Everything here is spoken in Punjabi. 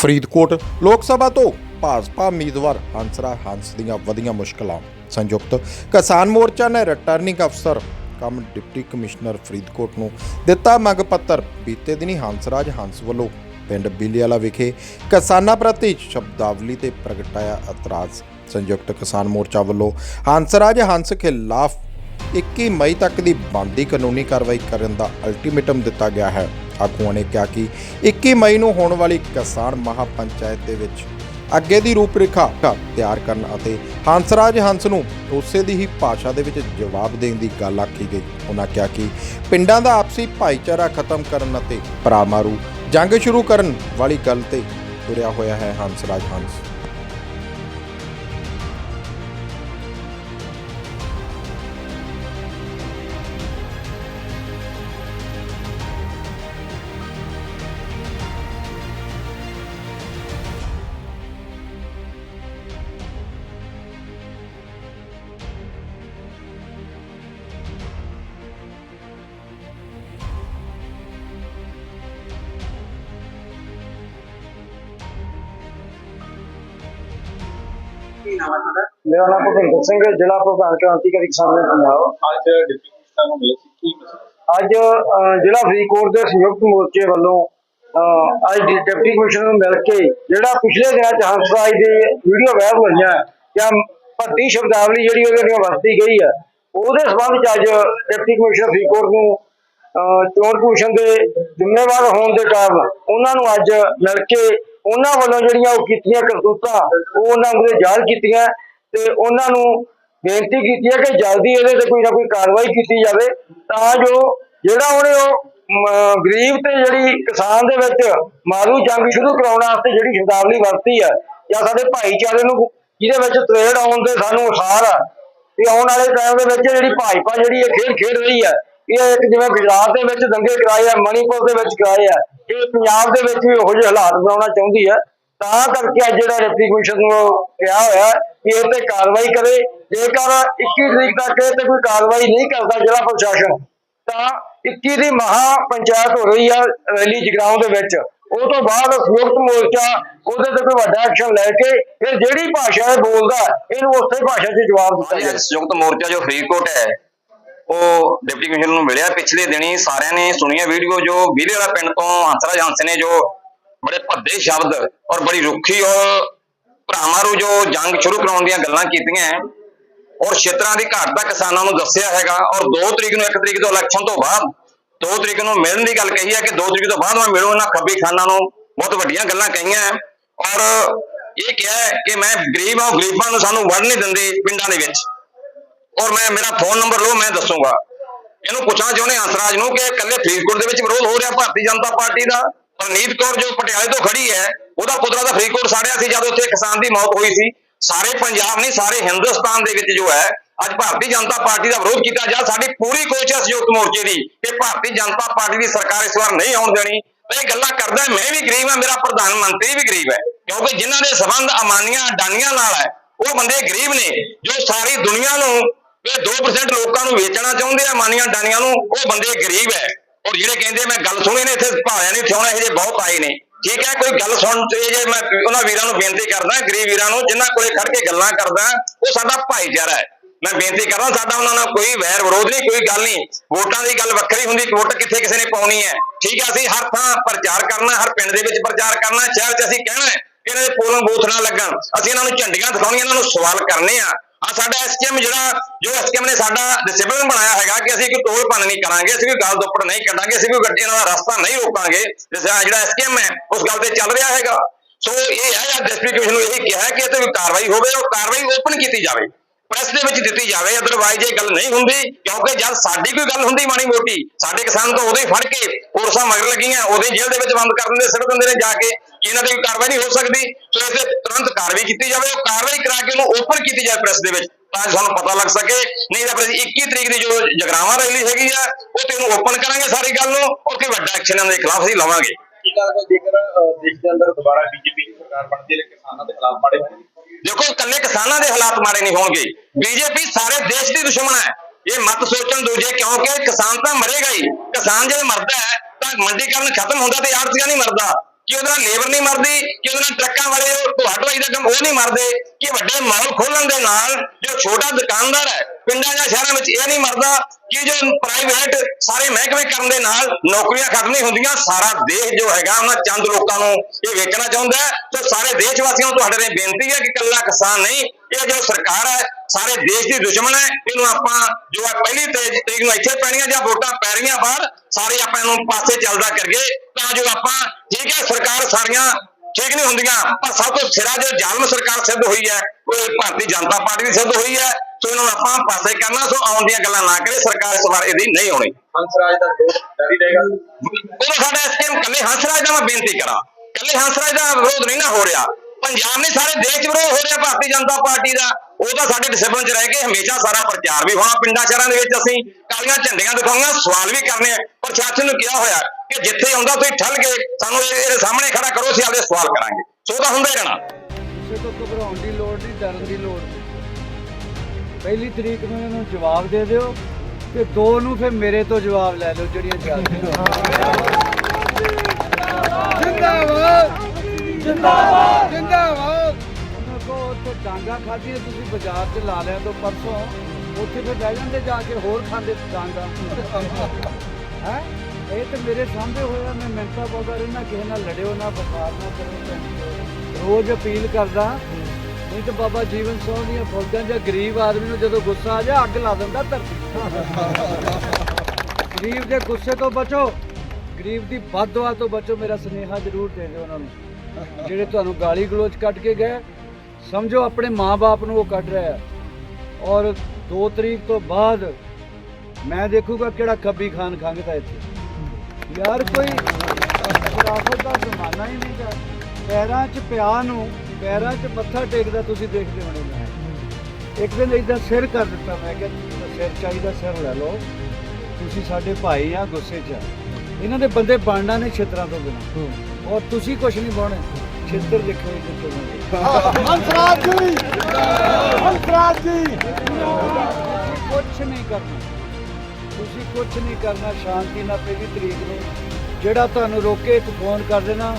ਫਰੀਦਕੋਟ ਲੋਕ ਸਭਾ ਤੋਂ ਭਾਜਪਾ ਉਮੀਦਵਾਰ ਹੰਸਰਾ ਹੰਸ ਦੀਆਂ ਵਧੀਆਂ ਮੁਸ਼ਕਲਾਂ। ਸੰਯੁਕਤ ਕਿਸਾਨ ਮੋਰਚਾ ਨੇ ਰਿਟਰਨਿੰਗ ਅਫਸਰ ਕਮ ਡਿਪਟੀ ਕਮਿਸ਼ਨਰ ਫਰੀਦਕੋਟ ਨੂੰ ਦਿੱਤਾ ਮੰਗ ਪੱਤਰ। ਬੀਤੇ ਦਿਨੀ ਹੰਸਰਾਜ ਹੰਸ ਵੱਲੋਂ ਪਿੰਡ ਬਿਲੀਵਾਲਾ ਵਿਖੇ ਕਿਸਾਨਾਂ ਪ੍ਰਤੀ ਸ਼ਬਦਾਵਲੀ ਤੇ ਪ੍ਰਗਟਾਇਆ ਇਤਰਾਜ਼। ਸੰਯੁਕਤ ਕਿਸਾਨ ਮੋਰਚਾ ਵੱਲੋਂ ਹੰਸਰਾਜ ਹੰਸ ਖਿਲਾਫ 21 ਮਈ ਤੱਕ ਦੀ ਬੰਦੀ ਕਾਨੂੰਨੀ ਕਾਰਵਾਈ ਕਰਨ ਦਾ ਅਲਟੀਮੇਟਮ ਦਿੱਤਾ ਗਿਆ ਹੈ। ਆਗੂਆਂ ਨੇ ਕਿਹਾ ਕਿ 21 ਮਈ ਨੂੰ ਹੋਣ ਵਾਲੀ ਕਿਸਾਨ ਮਹਾਪੰਚਾਇਤ ਦੇ ਵਿੱਚ ਅੱਗੇ ਦੀ ਰੂਪਰੇਖਾ ਤਿਆਰ ਕਰਨ ਅਤੇ ਹੰਸਰਾਜ ਹੰਸ ਨੂੰ ਉਸੇ ਦੀ ਹੀ ਭਾਸ਼ਾ ਦੇ ਵਿੱਚ ਜਵਾਬ ਦੇਣ ਦੀ ਗੱਲ ਆਖੀ ਗਈ। ਉਹਨਾਂ ਕਿਹਾ ਕਿ ਪਿੰਡਾਂ ਦਾ ਆਪਸੀ ਭਾਈਚਾਰਾ ਖਤਮ ਕਰਨ ਅਤੇ ਪਰਾਮਾਰੂ ਜੰਗ ਸ਼ੁਰੂ ਕਰਨ ਵਾਲੀ ਗੱਲ ਤੇ ਤੁਰਿਆ ਹੋਇਆ ਹੈ ਹੰਸਰਾਜ ਹੰਸ। ਕੀ ਨਾਮ ਹੈ ਤੁਹਾਡਾ ਮੇਰਾ ਨਾਮ ਭੁਪਿੰਦਰ ਸਿੰਘ ਹੈ ਜ਼ਿਲ੍ਹਾ ਪ੍ਰਧਾਨ ਕ੍ਰਾਂਤੀਕਾਰੀ ਕਿਸਾਨ ਯੂਨੀਅਨ ਪੰਜਾਬ ਅੱਜ ਡਿਪਟੀ ਕਮਿਸ਼ਨਰ ਨੂੰ ਮਿਲੇ ਸੀ ਕੀ? ਅੱਜ ਜ਼ਿਲ੍ਹਾ ਫਰੀਦਕੋਟ ਦੇ ਸੰਯੁਕਤ ਮੋਰਚੇ ਵੱਲੋਂ ਅੱਜ ਡਿਪਟੀ ਕਮਿਸ਼ਨਰ ਨੂੰ ਮਿਲ ਕੇ ਜਿਹੜਾ ਪਿਛਲੇ ਦਿਨਾਂ ਚ ਹੰਸਰਾਜ ਦੀ ਵੀਡੀਓ ਵਾਇਰਲ ਹੋਈਆਂ ਜਾਂ ਭੱਟੀ ਸ਼ਬਦਾਵਲੀ ਜਿਹੜੀ ਉਹਦੇ ਨਾਲ ਵਰਤੀ ਗਈ ਹੈ ਉਹਦੇ ਸੰਬੰਧ ਚ ਅੱਜ ਡਿਪਟੀ ਕਮਿਸ਼ਨਰ ਫਰੀਦਕੋਟ ਨੂੰ ਅਹ, ਚੋਣ ਕਮਿਸ਼ਨ ਦੇ ਜ਼ਿੰਮੇਵਾਰ ਹੋਣ ਦੇ ਕਾਰਨ ਉਹਨਾਂ ਨੂੰ ਅੱਜ ਮਿਲ ਕੇ ਉਹਨਾਂ ਵੱਲੋਂ ਜਿਹੜੀਆਂ ਉਹ ਕੀਤੀਆਂ ਕਰਤੂਤਾਂ, ਉਹ ਉਹਨਾਂ ਦੇ ਜਾਲ ਕੀਤੀਆਂ ਤੇ ਉਹਨਾਂ ਨੂੰ ਬੇਨਤੀ ਕੀਤੀ ਹੈ ਕਿ ਜਲਦੀ ਇਹਦੇ ਤੇ ਕੋਈ ਨਾ ਕੋਈ ਕਾਰਵਾਈ ਕੀਤੀ ਜਾਵੇ ਤਾਂ ਜੋ ਜਿਹੜਾ ਉਹਨੇ ਉਹ ਗਰੀਬ ਤੇ ਜਿਹੜੀ ਕਿਸਾਨ ਦੇ ਵਿੱਚ ਮਾਰੂ ਜੰਗ ਸ਼ੁਰੂ ਕਰਾਉਣ ਵਾਸਤੇ ਜਿਹੜੀ ਸ਼ਬਦਾਵਲੀ ਵਰਤੀ ਹੈ ਜਾਂ ਸਾਡੇ ਭਾਈਚਾਰੇ ਨੂੰ ਜਿਹਦੇ ਵਿੱਚ ਤਰੇੜ ਆਉਣ ਦੇ ਸਾਨੂੰ ਅਸਾਰ ਆ, ਤੇ ਆਉਣ ਵਾਲੇ ਟਾਈਮ ਦੇ ਵਿੱਚ ਜਿਹੜੀ ਭਾਜਪਾ ਜਿਹੜੀ ਇਹ ਖੇਡ ਖੇਡ ਰਹੀ ਹੈ ਇਹ ਇੱਕ ਜਿਵੇਂ ਗੁਜਰਾਤ ਦੇ ਵਿੱਚ ਦੰਗੇ ਕਰਾਏ ਆ ਮਣੀਪੁਰ ਦੇ ਵਿੱਚ ਕਰਾਏ ਆ ਇਹ ਪੰਜਾਬ ਦੇ ਵਿੱਚ ਵੀ ਉਹੋ ਜਿਹੇ ਹਾਲਾਤ ਬਣਾਉਣਾ ਚਾਹੁੰਦੀ ਹੈ ਤਾਂ ਕਰਕੇ ਅੱਜ ਜਿਹੜਾ ਡਿਪਟੀ ਕਮਿਸ਼ਨ ਨੂੰ ਕਿਹਾ ਹੋਇਆ ਹੈ ਕਿ ਇਹ ਤੇ ਕਾਰਵਾਈ ਕਰੇ। ਜੇਕਰ 21 ਤਰੀਕ ਤੱਕ ਇਹ ਤੇ ਕੋਈ ਕਾਰਵਾਈ ਨਹੀਂ ਕਰਦਾ ਜ਼ਿਲ੍ਹਾ ਪ੍ਰਸ਼ਾਸਨ ਤਾਂ 21 ਦੀ ਮਹਾ ਪੰਚਾਇਤ ਹੋ ਰਹੀ ਆ ਰੈਲੀ ਜਗਰਾਉਂ ਦੇ ਵਿੱਚ। ਉਹ ਤੋਂ ਬਾਅਦ ਸੰਯੁਕਤ ਮੋਰਚਾ ਉਹਦੇ ਤੇ ਕੋਈ ਵੱਡਾ ਐਕਸ਼ਨ ਲੈ ਕੇ ਫਿਰ ਜਿਹੜੀ ਭਾਸ਼ਾ ਇਹ ਬੋਲਦਾ ਇਹਨੂੰ ਉਸੇ ਭਾਸ਼ਾ 'ਚ ਜਵਾਬ ਦਿੱਤਾ ਜਾਵੇ। ਸੰਯੁਕਤ ਮੋਰਚਾ ਜੋ ਫਰੀਦਕੋਟ ਹੈ ਉਹ ਡਿਪਟੀ ਕਮਿਸ਼ਨਰ ਨੂੰ ਮਿਲਿਆ। ਪਿਛਲੇ ਦਿਨੀ ਸਾਰਿਆਂ ਨੇ ਸੁਣੀਆ ਵੀਡੀਓ ਜੋ ਵੀਰੇ ਵਾਲਾ ਪਿੰਡ ਤੋਂ ਹੰਸਰਾਜ ਹੰਸ ਨੇ ਜੋ ਬੜੇ ਭੱਦੇ ਸ਼ਬਦ ਔਰ ਬੜੀ ਰੁੱਖੀ ਔਰ ਭਰਾਮਾਰੂ ਜੋ ਜੰਗ ਸ਼ੁਰੂ ਕਰਾਉਣ ਦੀਆਂ ਗੱਲਾਂ ਕੀਤੀਆਂ ਔਰ ਛੇਤਰਾਂ ਦੀ ਘਾਟ ਦਾ ਕਿਸਾਨਾਂ ਨੂੰ ਦੱਸਿਆ ਹੈਗਾ। ਔਰ 2 ਤਰੀਕ ਨੂੰ 1 ਤਰੀਕ ਤੋਂ ਇਲੈਕਸ਼ਨ ਤੋਂ ਬਾਅਦ 2 ਤਰੀਕ ਨੂੰ ਮਿਲਣ ਦੀ ਗੱਲ ਕਹੀ ਹੈ ਕਿ 2 ਤਰੀਕ ਤੋਂ ਬਾਅਦ ਮੈਂ ਮਿਲੂ ਇਹਨਾਂ ਖੱਬੀ ਖਾਨਾਂ ਨੂੰ। ਬਹੁਤ ਵੱਡੀਆਂ ਗੱਲਾਂ ਕਹੀਆਂ ਔਰ ਇਹ ਕਿਹਾ ਕਿ ਮੈਂ ਗਰੀਬ ਹਾਂ, ਗਰੀਬਾਂ ਨੂੰ ਸਾਨੂੰ ਵੜ ਨਹੀਂ ਦਿੰਦੇ ਪਿੰਡਾਂ ਦੇ ਵਿੱਚ। ਔਰ ਮੈਂ, ਮੇਰਾ ਫੋਨ ਨੰਬਰ ਲਓ, ਮੈਂ ਦੱਸੂਗਾ। ਇਹਨੂੰ ਪੁੱਛਣਾ ਚਾਹੁੰਦੇ ਹਾਂ ਹੰਸਰਾਜ ਨੂੰ ਕਿ ਇਕੱਲੇ ਫਰੀਦਕੋਟ ਦੇ ਵਿੱਚ ਵਿਰੋਧ ਹੋ ਰਿਹਾ ਭਾਰਤੀ ਜਨਤਾ ਪਾਰਟੀ ਦਾ? ਪਰਨੀਤ ਕੌਰ ਜੋ ਪਟਿਆਲੇ ਤੋਂ ਖੜੀ ਹੈ, ਉਹਦਾ ਪੁੱਤਰਾ ਤਾਂ ਫਰੀਦਕੋਟ ਸਾੜਿਆ ਸੀ ਜਦ ਉੱਥੇ ਕਿਸਾਨ ਦੀ ਮੌਤ ਹੋਈ ਸੀ। ਸਾਰੇ ਪੰਜਾਬ ਨਹੀਂ, ਸਾਰੇ ਹਿੰਦੁਸਤਾਨ ਦੇ ਵਿੱਚ ਜੋ ਹੈ, ਅੱਜ ਭਾਰਤੀ ਜਨਤਾ ਪਾਰਟੀ ਦਾ ਵਿਰੋਧ ਕੀਤਾ ਜਾ, ਸਾਡੀ ਪੂਰੀ ਕੋਸ਼ਿਸ਼ ਹੈ ਸੰਯੁਕਤ ਮੋਰਚੇ ਦੀ ਕਿ ਭਾਰਤੀ ਜਨਤਾ ਪਾਰਟੀ ਦੀ ਸਰਕਾਰ ਇਸ ਵਾਰ ਨਹੀਂ ਆਉਣ ਦੇਣੀ। ਇਹ ਗੱਲਾਂ ਕਰਦਾ ਮੈਂ ਵੀ ਗਰੀਬ ਹਾਂ, ਮੇਰਾ ਪ੍ਰਧਾਨ ਮੰਤਰੀ ਵੀ ਗਰੀਬ ਹੈ। ਕਿਉਂਕਿ ਜਿਨ੍ਹਾਂ ਦੇ ਸਬੰਧ ਅਮਾਨੀਆਂ, ਅਡਾਨੀਆਂ ਨਾਲ ਹੈ, ਉਹ ਬੰਦੇ ਗਰੀਬ ਨੇ ਜੋ ਸਾਰੀ ਦੁਨੀਆ ਨੂੰ ਇਹ 2% ਲੋਕਾਂ ਨੂੰ ਵੇਚਣਾ ਚਾਹੁੰਦੇ ਆ, ਮਾਨੀਆਂ ਡਾਨੀਆਂ ਨੂੰ, ਉਹ ਬੰਦੇ ਗਰੀਬ ਹੈ ਔਰ ਜਿਹੜੇ ਕਹਿੰਦੇ ਮੈਂ ਗੱਲ ਸੁਣੀ ਨੇ, ਇੱਥੇ ਭਾਲਿਆਂ ਨਹੀਂ ਥਿਉਣਾ ਇਹ ਜੇ ਬਹੁਤ ਆਏ ਨੇ। ਠੀਕ ਹੈ ਕੋਈ ਗੱਲ ਸੁਣ, ਤੇ ਜੇ ਮੈਂ ਉਹਨਾਂ ਵੀਰਾਂ ਨੂੰ ਬੇਨਤੀ ਕਰਦਾ, ਗਰੀਬ ਵੀਰਾਂ ਨੂੰ, ਜਿਨ੍ਹਾਂ ਕੋਲੇ ਖੜ ਕੇ ਗੱਲਾਂ ਕਰਦਾ, ਉਹ ਸਾਡਾ ਭਾਈਚਾਰਾ ਹੈ ਮੈਂ ਬੇਨਤੀ ਕਰਦਾ, ਸਾਡਾ ਉਹਨਾਂ ਨਾਲ ਕੋਈ ਵੈਰ ਵਿਰੋਧ ਨਹੀਂ ਕੋਈ ਗੱਲ ਨਹੀਂ ਵੋਟਾਂ ਦੀ ਗੱਲ ਵੱਖਰੀ ਹੁੰਦੀ ਵੋਟ ਕਿੱਥੇ ਕਿਸੇ ਨੇ ਪਾਉਣੀ ਹੈ ਠੀਕ ਹੈ ਅਸੀਂ ਹਰ ਥਾਂ ਪ੍ਰਚਾਰ ਕਰਨਾ, ਹਰ ਪਿੰਡ ਦੇ ਵਿੱਚ ਪ੍ਰਚਾਰ ਕਰਨਾ, ਸ਼ਹਿਰ 'ਚ ਅਸੀਂ ਕਹਿਣਾ ਕਿ ਇਹਨਾਂ ਦੇ ਪੋਲਿੰਗ ਬੂਥ ਨਾ ਲੱਗਣ। ਅਸੀਂ ਇਹਨਾਂ ਨੂੰ ਝੰਡੀਆਂ ਦਿਖਾਉਣੀਆਂ, ਇਹਨਾਂ ਨੂੰ ਸਵਾਲ ਕਰਨੇ ਆ। ਆ ਸਾਡਾ ਐਸਕੇਐਮ ਜਿਹੜਾ, ਜੋ ਐਸਕੇਐਮ ਨੇ ਸਾਡਾ ਡਿਸਪਲਿਨ ਬਣਾਇਆ ਹੈਗਾ ਕਿ ਅਸੀਂ ਕੋਈ ਟੋਲ ਭੰਨ ਨਹੀਂ ਕਰਾਂਗੇ, ਅਸੀਂ ਕੋਈ ਗੱਲ ਦੁੱਪੜ ਨਹੀਂ ਕੱਢਾਂਗੇ, ਅਸੀਂ ਕੋਈ ਗੱਡੀਆਂ ਦਾ ਰਸਤਾ ਨਹੀਂ ਰੋਕਾਂਗੇ, ਜਿਸ ਤਰ੍ਹਾਂ ਜਿਹੜਾ ਐਸਕੇਐਮ ਹੈ, ਉਸ ਗੱਲ ਤੇ ਚੱਲ ਰਿਹਾ ਹੈਗਾ। ਸੋ ਇਹ ਹੈ ਜਾਂ ਡਿਸਟ੍ਰਿਕਟ ਨੂੰ ਇਹ ਕਿਹਾ ਕਿ ਇਹ ਤੇ ਕੋਈ ਕਾਰਵਾਈ ਹੋਵੇ, ਉਹ ਕਾਰਵਾਈ ਓਪਨ ਕੀਤੀ ਜਾਵੇ। ਪ੍ਰੈਸ ਦੇ ਵਿੱਚ ਦਿੱਤੀ ਜਾਵੇ ਅਦਰਵਾਈਜ਼ ਇਹ ਗੱਲ ਨਹੀਂ ਹੁੰਦੀ, ਕਿਉਂਕਿ ਜਦ ਸਾਡੀ ਕੋਈ ਗੱਲ ਹੁੰਦੀ ਮਾੜੀ ਮੋਟੀ, ਸਾਡੇ ਕਿਸਾਨ ਤਾਂ ਉਦੋਂ ਹੀ ਫੜ ਕੇ ਪੁਲਿਸਾਂ ਮਗਰ ਲੱਗੀਆਂ ਉਦੋਂ ਜੇਲ੍ਹ ਦੇ ਵਿੱਚ ਬੰਦ ਕਰ ਦਿੰਦੇ ਸਿਰ ਦਿੰਦੇ ਨੇ ਜਾ ਕੇ ਦੀ ਕੋਈ ਕਾਰਵਾਈ ਨਹੀਂ ਹੋ ਸਕਦੀ ਸੋ ਇਸ ਤੇ ਤੁਰੰਤ ਕਾਰਵਾਈ ਕੀਤੀ ਜਾਵੇ ਉਹ ਕਾਰਵਾਈ ਕਰਾ ਕੇ ਉਹਨੂੰ ਓਪਨ ਕੀਤੀ ਜਾਵੇ ਪ੍ਰੈਸ ਦੇ ਵਿੱਚ ਤਾਂ ਸਾਨੂੰ ਪਤਾ ਲੱਗ ਸਕੇ। ਨਹੀਂ ਤਾਂ ਫਿਰ 21 ਤਰੀਕ ਦੀ ਜੋ ਜਗਰਾਵਾਂ ਰੈਲੀ ਹੈਗੀ ਆ ਉਹ ਤੇ ਉਹਨੂੰ ਓਪਨ ਕਰਾਂਗੇ ਸਾਰੀ ਗੱਲ ਨੂੰ ਔਰ ਕੋਈ ਵੱਡਾ ਐਕਸ਼ਨ ਇਹਨਾਂ ਦੇ ਖਿਲਾਫ ਅਸੀਂ ਲਵਾਂਗੇ। ਕੀ ਲੱਗਦਾ ਜੇਕਰ ਦੇਸ਼ ਦੇ ਅੰਦਰ ਦੁਬਾਰਾ ਬੀਜੇਪੀ ਦੀ ਸਰਕਾਰ ਬਣਦੀ ਹੈ ਕਿਸਾਨਾਂ ਦੇ ਖਿਲਾਫ ਮਾੜੇ ਦੇਖੋ ਇਕੱਲੇ ਕਿਸਾਨਾਂ ਦੇ ਹਾਲਾਤ ਮਾੜੇ ਨਹੀਂ ਹੋਣਗੇ। ਬੀਜੇਪੀ ਸਾਰੇ ਦੇਸ਼ ਦੀ ਦੁਸ਼ਮਣ ਹੈ। ਇਹ ਮਤ ਸੋਚਣ ਦੂਜੇ ਕਿਉਂਕਿ ਕਿਸਾਨ ਤਾਂ ਮਰੇਗਾ ਹੀ। ਕਿਸਾਨ ਜੇ ਮਰਦਾ ਹੈ ਤਾਂ ਮੰਡੀਕਰਨ ਖਤਮ ਹੁੰਦਾ ਤੇ ਆੜਤੀਆ ਨਹੀਂ ਮਰਦਾ। ਕਿ ਉਹਦਾ ਲੇਬਰ ਨਹੀਂ ਮਰਦੀ, ਕਿ ਉਹਦੇ ਨਾਲ ਟਰੱਕਾਂ ਵਾਲੇ ਉਹ ਢੋਆ ਢੋਆਈ ਦਾ ਕੰਮ ਉਹ ਨਹੀਂ ਮਰਦੇ, ਕਿ ਵੱਡੇ ਮਾਲ ਖੋਲਣ ਦੇ ਨਾਲ ਜੋ ਛੋਟਾ ਦੁਕਾਨਦਾਰ ਹੈ, ਪਿੰਡਾਂ ਜਾਂ ਸ਼ਹਿਰਾਂ ਵਿੱਚ ਇਹ ਨਹੀਂ ਮਰਦਾ ਕਿ ਜੋ ਪ੍ਰਾਈਵੇਟ ਸਾਰੇ ਮਹਿਕਮੇ ਕਰਨ ਦੇ ਨਾਲ ਨੌਕਰੀਆਂ ਖਤਮ ਨਹੀਂ ਹੁੰਦੀਆਂ, ਸਾਰਾ ਦੇਸ਼ ਜੋ ਹੈਗਾ ਉਹਨਾਂ ਚੰਦ ਲੋਕਾਂ ਨੂੰ ਇਹ ਵੇਖਣਾ ਚਾਹੁੰਦਾ ਹੈ। ਤੇ ਸਾਰੇ ਦੇਸ਼ ਵਾਸੀਆਂ ਨੂੰ ਤੁਹਾਡੇ ਲਈ ਬੇਨਤੀ ਹੈ ਕਿ ਇਕੱਲਾ ਕਿਸਾਨ ਨਹੀਂ, ਇਹ ਜੋ ਸਰਕਾਰ ਹੈ, ਸਾਰੇ ਦੇਸ਼ ਦੀ ਦੁਸ਼ਮਣ ਹੈ, ਇਹਨੂੰ ਆਪਾਂ ਜੋ ਹੈ ਪਹਿਲੀ ਤਰੀਕ ਤਰੀਕ ਨੂੰ ਇੱਥੇ ਪੈਣੀਆਂ ਜਾਂ ਵੋਟਾਂ ਪੈ ਰਹੀਆਂ ਬਾਹਰ, ਸਾਰੇ ਆਪਾਂ ਇਹਨੂੰ ਪਾਸੇ ਚੱਲਦਾ ਕਰੀਏ। ਤਾਂ ਜੋ ਆਪਾਂ ਠੀਕ ਹੈ ਸਰਕਾਰ ਸਾਰੀਆਂ ਠੀਕ ਨਹੀਂ ਹੁੰਦੀਆਂ ਪਰ ਸਭ ਤੋਂ ਸਿਰਾ ਜੋ ਜ਼ਾਲਮ ਸਰਕਾਰ ਸਿੱਧ ਹੋਈ ਹੈ ਉਹ ਭਾਰਤੀ ਜਨਤਾ ਪਾਰਟੀ ਦੀ ਸਿੱਧ ਹੋਈ ਹੈ ਸੋ ਇਹਨਾਂ ਨੂੰ ਆਪਾਂ ਪਾਸੇ ਕਰਨਾ ਸੋ ਆਉਣ ਦੀਆਂ ਗੱਲਾਂ ਨਾ ਕਰੇ ਸਰਕਾਰ ਇਸ ਵਾਰ ਇਹਦੀ ਨਹੀਂ ਆਉਣੀ ਹੰਸਰਾਜ ਦਾ ਜੋੜ ਜਾਰੀ ਰਹੇਗਾ। ਉਦੋਂ ਸਾਡਾ ਐਸਕੇਐਮ ਕੱਲੇ ਹੰਸਰਾਜ ਦਾ ਮੈਂ ਬੇਨਤੀ ਕਰਾਂ ਕੱਲੇ ਹੰਸਰਾਜ ਦਾ ਵਿਰੋਧ ਨਹੀਂ ਨਾ ਹੋ ਰਿਹਾ। ਪੰਜਾਬ ਨੇ ਸਾਰੇ ਦੇਸ਼ ਵਿਰੋਧ ਹੋ ਰਿਹਾ ਭਾਰਤੀ ਜਨਤਾ ਪਾਰਟੀ ਦਾ। ਉਹ ਤਾਂ ਸਾਡੇ ਡਿਸਪਲਿਨ 'ਚ ਰਹਿ ਕੇ ਹਮੇਸ਼ਾ ਸਾਰਾ ਪ੍ਰਚਾਰ ਵੀ ਹੋਣਾ ਪਿੰਡਾਂ ਸ਼ਹਿਰਾਂ ਦੇ ਵਿੱਚ ਅਸੀਂ ਕਾਲੀਆਂ ਝੰਡੀਆਂ ਦਿਖਾਉਣੀਆਂ ਸਵਾਲ ਵੀ ਕਰਨੇ ਆ। ਪ੍ਰਸ਼ਾਸਨ ਨੂੰ ਕਿਹਾ ਹੋਇਆ ਕਿ ਜਿੱਥੇ ਆਉਂਦਾ ਤੁਸੀਂ ਠੱਲ ਕੇ ਸਾਨੂੰ ਇਹ- ਇਹਦੇ ਸਾਹਮਣੇ ਖੜਾ ਕਰੋ ਅਸੀਂ ਆਪਦੇ ਸਵਾਲ ਕਰਾਂਗੇ। ਸੋ ਉਹ ਤਾਂ ਹੁੰਦਾ ਹੀ ਰਹਿਣਾ। ਕਿਸੇ ਤੋਂ ਘਬਰਾਉਣ ਦੀ ਲੋੜ ਨਹੀਂ ਡਰਨ ਦੀ ਲੋੜ ਨਹੀਂ। ਪਹਿਲੀ ਤਰੀਕ ਨੂੰ ਇਹਨੂੰ ਜਵਾਬ ਦੇ ਦਿਓ ਤੇ ਦੋ ਨੂੰ ਫਿਰ ਮੇਰੇ ਤੋਂ ਜਵਾਬ ਲੈ ਲਓ ਜਿਹੜੀਆਂ ਚੱਲਦੀਆਂ ਜਿੰਦਾਬਾਦ! ਜਿੰਦਾਬਾਦ! ਜਿੰਦਾਬਾਦ! ਕੋ ਉੱਥੇ ਡਾਂਗਾ ਖਾਧੀਆਂ ਤੁਸੀਂ ਬਾਜ਼ਾਰ 'ਚ ਲਾ ਲਿਆ ਤੋਂ ਪਰਸੋਂ ਉੱਥੇ ਫਿਰ ਬਹਿ ਜਾਂਦੇ ਜਾ ਕੇ ਹੋਰ ਖਾਂਦੇ ਡਾਂਗਾ। ਹੈ? ਇਹ ਤੇ ਮੇਰੇ ਸਾਹਮਣੇ ਹੋਇਆ, ਮੈਂ ਮਿੰਤਾ ਪਾਉਂਦਾ ਰਹਿਣਾ ਕਿਸੇ ਨਾਲ ਲੜਿਓ ਨਾ ਬੁਖਾਰ ਨਾ ਕਰੋ ਰੋਜ਼ ਅਪੀਲ ਕਰਦਾ, ਨਹੀਂ ਤੇ ਬਾਬਾ ਜੀਵਨ ਸਿੰਘ ਦੀਆਂ ਫੌਜਾਂ ਜਾਂ ਗਰੀਬ ਆਦਮੀ ਨੂੰ ਜਦੋਂ ਗੁੱਸਾ ਆ ਜਾ ਅੱਗ ਲਾ ਦਿੰਦਾ ਧਰਤੀ। ਗਰੀਬ ਦੇ ਗੁੱਸੇ ਤੋਂ ਬਚੋ। ਗਰੀਬ ਦੀ ਬਦਦੁਆ ਤੋਂ ਬਚੋ। ਮੇਰਾ ਸੁਨੇਹਾ ਜ਼ਰੂਰ ਦੇ ਦਿਓ ਉਹਨਾਂ ਨੂੰ। ਜਿਹੜੇ ਤੁਹਾਨੂੰ ਗਾਲੀ ਗਲੋਚ ਕੱਢ ਕੇ ਗਏ ਸਮਝੋ ਆਪਣੇ ਮਾਪੇ ਨੂੰ ਉਹ ਕੱਢ ਰਿਹਾ ਹੈ। ਔਰ 2 ਤਰੀਕ ਤੋਂ ਬਾਅਦ ਮੈਂ ਦੇਖੂਗਾ ਕਿਹੜਾ ਖੱਬੀ ਖਾਨ ਖੰਗਦਾ ਇੱਥੇ। ਯਾਰ ਕੋਈ ਖਰਾਫਤ ਦਾ ਜ਼ਮਾਨਾ ਹੀ ਨਹੀਂ ਗਾ। ਪੈਰਾਂ 'ਚ ਪਿਆ ਨੂੰ ਪੈਰਾਂ 'ਚ ਮੱਥਾ ਟੇਕਦਾ ਤੁਸੀਂ ਦੇਖਦੇ ਹੋਣੇ। ਮੈਂ ਇੱਕ ਦਿਨ ਇਦਾਂ ਸਿਰ ਕਰ ਦਿੱਤਾ। ਮੈਂ ਤਾਂ ਸਿਰ ਚਾਹੀਦਾ ਸਿਰ ਲੈ ਲਓ। ਤੁਸੀਂ ਸਾਡੇ ਭਾਈ ਆ ਗੁੱਸੇ 'ਚ। ਇਹਨਾਂ ਦੇ ਬੰਦੇ ਬਣਨਾ ਨੇ ਛਿੱਤਰਾਂ ਤੋਂ ਬਿਨਾਂ। ਔਰ ਤੁਸੀਂ ਕੁਝ ਨਹੀਂ ਬਾਉਣੇ ਛਿੱਤਰ ਦੇਖੋ ਇਹ ਕਿੱਥੇ ਹੰਸਰਾਜ ਜੀ! ਹੰਸਰਾਜ ਜੀ! ਕੁਝ ਨਹੀਂ ਕਰਨਾ। ਤੁਸੀਂ ਕੁਝ ਨਹੀਂ ਕਰਨਾ ਸ਼ਾਂਤੀ ਨਾਲ ਪਹਿਲੀ ਤਰੀਕ ਨੂੰ ਜਿਹੜਾ ਤੁਹਾਨੂੰ ਰੋਕੇ ਇੱਕ ਫੋਨ ਕਰ ਦੇਣਾ।